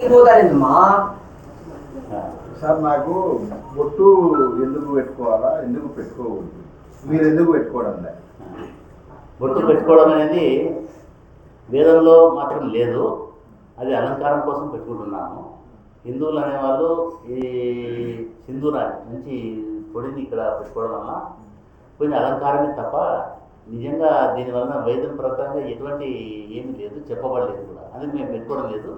పోతారేందమ్మా sir నాకు బొట్టు ఎందుకు పెట్టుకోవాలా? ఎందుకు పెట్టుకోకూడదు? మీరు ఎందుకు పెట్టుకోవడం లే? బొట్టు పెట్టుకోవడం అనేది వేదంలో మాత్రం లేదు. అది అలంకారం కోసం పెట్టుకుంటున్నాము. హిందువులు అనేవాళ్ళు ఈ సింధూరాన్ని మంచి పొడిని ఇక్కడ పెట్టుకోవడం వల్ల కొంచెం అలంకారమే తప్ప నిజంగా దీనివలన వైద్యం ప్రకారంగా ఎటువంటి ఏమీ లేదు చెప్పబడలేదు కూడా. అందుకు మేము పెట్టుకోవడం లేదు.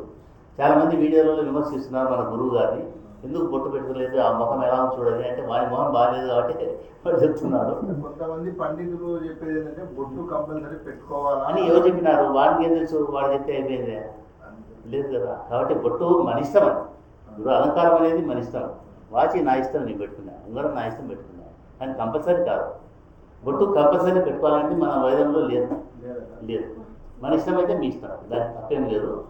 చాలామంది వీడియోలలో విమర్శిస్తున్నారు మన గురువు గారిని. ఎందుకు బొట్టు పెట్టుకోలేదు? ఆ ముఖం ఎలా చూడాలి అంటే వాడి మొహం బాగాలేదు కాబట్టి వాడు చెప్తున్నాడు. కొంతమంది పండితులు చెప్పేది ఏంటంటే బొట్టు కంపల్సరీ పెట్టుకోవాలా? అని ఎవరు చెప్పినారు? వాడికి ఏం తెలుసు? వాడు చెప్తే అయిపోయింది లేదు కదా. కాబట్టి బొట్టు మన ఇష్టం అది. ఇప్పుడు అలంకారం అనేది మన ఇష్టం. వాచి నా ఇష్టం నేను పెట్టుకున్నా. ఉంగరం నా ఇష్టం పెట్టుకున్నా. కానీ కంపల్సరీ కాదు. బొట్టు కంపల్సరీ పెట్టుకోవాలంటే మన వైద్యంలో లేదు. లేదా? లేదు. మన ఇష్టం అయితే మీ ఇష్టం. దానికి తప్పేం లేదు.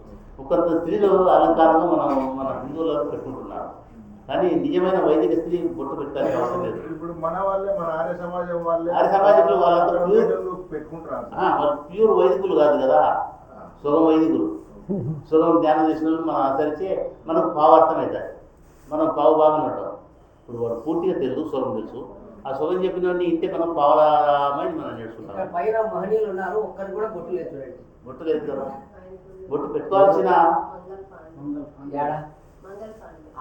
కొంత స్త్రీలు అలంకారంగా మనం మన హిందువులలో పెట్టుకుంటున్నారు. కానీ నిజమైన వైదిక స్త్రీ బొట్టు పెట్టాల్సిన అవసరం లేదు. ఇప్పుడు మన వాళ్ళే మన ఆర్య సమాజం వాళ్ళే ఆర్య సమాజంలో వాళ్ళందరూ వీడియోలు పెట్టుకుంటారు ప్యూర్ వైదికులు కాదు కదా. సుగం వైదికులు. సుగం ధ్యానం చేసిన మనం ఆచరించే మనకు భావార్థం అవుతుంది మనం పావు భాగం అంటాం. ఇప్పుడు వాడు పూర్తిగా తెలుసు సుగం తెలుసు. ఆ సుగం చెప్పిన వాడిని ఇంటే మనం పావలామని మనం నేర్చుకుంటాం పైన మహనీయులు ఉన్నారు ఒక్కరు కూడా బొట్టు లేదు చూడండి. బొట్టు లేదు కదా? బొట్టు పెట్టుకోవాల్సిన ఏడా?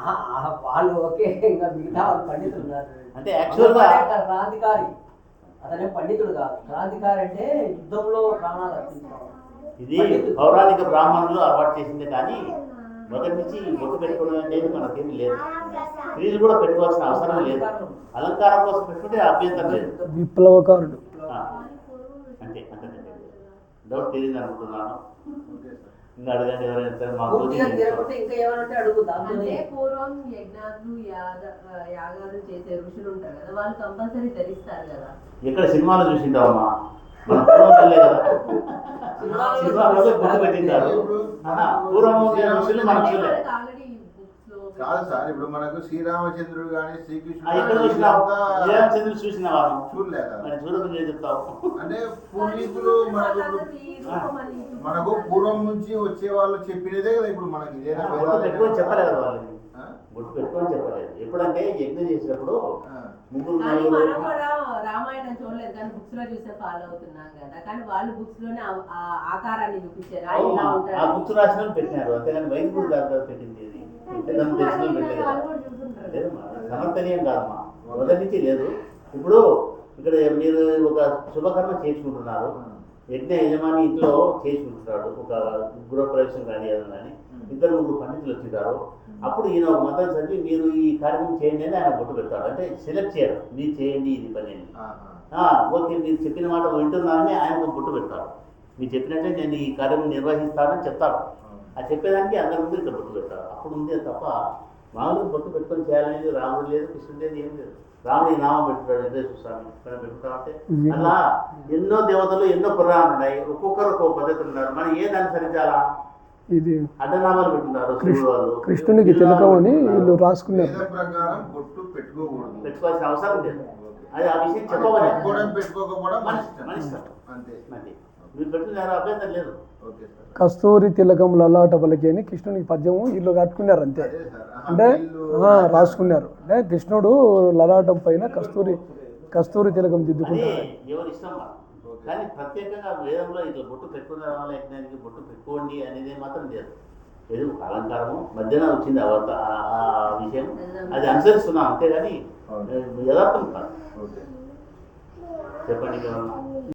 ఆహా, ఆహా, వాళ్ళు ఓకే ఇంకా మిగతా వాళ్ళు పండితులు ఉన్నారు. అంటే యాక్చువల్గా క్రాంతికారి. అతనే పండితుడు కాదు. క్రాంతికారి అంటే యుద్ధంలో ప్రాణాలు అర్పించడం ఇది పౌరాణిక బ్రాహ్మణులు అలవాటు చేసిందే కానీ మొదటి నుంచి బొట్టు పెట్టుకోవడం అనేది మనకేమీ లేదు. స్త్రీలు కూడా పెట్టుకోవాల్సిన అవసరం లేదు. అలంకారం కోసం పెట్టుకుంటే అభ్యంతరం లేదు. విప్లవకారుడు. అంతే అంతే డౌట్ తెలియదు అనుకుంటున్నాను. ఇంకా అడగండి ఎవరైనా దాంతో అంటే పూర్వం యజ్ఞాలు యాగ యాగాలు చేసే ఋషులు ఉంటారు కదా వాళ్ళు కంపల్సరీ ధరిస్తారు కదా. ఎక్కడ సినిమాలు చూసింటావమ్మా? మన పూర్వం తల్లే కదా. పూర్వం కాదు సార్ ఇప్పుడు మనకు శ్రీరామచంద్రుడు కానీ శ్రీకృష్ణుడు చూడలేదా? చెప్తావు అంటే పూర్వీకులు మనకు మనకు పూర్వం నుంచి వచ్చే వాళ్ళు చెప్పినదే కదా ఇప్పుడు మనకి ఇదేనా పెట్టుకొని చెప్పలేదు? బొట్టు పెట్టుకొని చెప్పలేదు. ఎప్పుడంటే యజ్ఞం చేసినప్పుడు. ముగ్గురు నలుగురు రామాయణం చూడలేదు కానీ బుక్స్లో చూసే ఫాలో అవుతున్నాం కదా. కానీ వాళ్ళు బుక్స్లోనే ఆకారాన్ని చూపించారు. ఆ బుక్స్ రాసిన పెట్టినారు. అంతేగాని వైద్యుడు కదా పెట్టింది సమర్థనీయం కాదమ్మా మొదటి నుంచి లేదు. ఇప్పుడు ఇక్కడ మీరు ఒక శుభకర్మ చేసుకుంటున్నారు. యజ్ఞ యజమాని ఇంట్లో చేసుకుంటున్నాడు ఒక గృహప్రవేశం కానీ ఏదైనా కానీ. ఇద్దరు ముగ్గురు పండితులు వచ్చింటారు. అప్పుడు ఈయన ఒక మంత్రం చదివి మీరు ఈ కార్యక్రమం చేయండి అని ఆయన బొట్టు పెడతాడు. అంటే సెలెక్ట్ చేయడం మీరు చేయండి ఇది పని అని. ఓకే మీరు చెప్పిన మాట వింటున్నారని ఆయన ఒక బొట్టు పెడతాడు. మీరు చెప్పినట్టే నేను ఈ కార్యక్రమం నిర్వహిస్తానని చెప్తాడు. ఆ చెప్పేదానికి అందరి ముందు ఇక్కడ బొట్టు పెడతాడు అప్పుడు ఉందే తప్ప మామూలుగా బొట్టు పెట్టుకొని చేయాలనేది రాముడు లేదు కృష్ణుడు లేదు ఏం లేదు. రాముడి నామం పెట్టుతాడు వెంకటేశ్వర స్వామి పెట్టుకుంటామంటే అలా ఎన్నో దేవతలు ఎన్నో పురాణాలు ఉన్నాయి ఒక్కొక్కరు ఒక్కొక్క పద్ధతి ఉన్నారు. మనం ఏది అనుసరించాలా? ఇది అడ్డనామాలు వాళ్ళు కృష్ణునికి తిలకం అని వీళ్ళు రాసుకున్నారు. పెట్టుకోవాల్సిన అవసరం లేదు. అది ఆ విషయం చెప్పవాలి పెట్టుకోకపోవడం మన ఇష్టం. అంతే. మీరు అభ్యంతరం లేదు. కస్తూరి తిలకం లలాట పలికి అని కృష్ణునికి పద్యము వీళ్ళు కట్టుకున్నారు అంతే. అంటే రాసుకున్నారు. అంటే కృష్ణుడు లలాటం పైన కస్తూరి కస్తూరి తిలకం దిద్దుకుంటారు. కానీ ప్రత్యేకంగా వేదంలో ఇట్లా బొట్టు పెట్టుకునే వాళ్ళ యజ్ఞానికి బొట్టు పెట్టుకోండి అనేది మాత్రం లేదు. ఏదో అలంకారము. మధ్యన వచ్చింది ఆ వార్త- ఆ- ఆ విషయం. అది అనుసరిస్తున్నాం అంతేగాని. యథార్థం కాదు. చెప్పండి ఇంకేమన్నా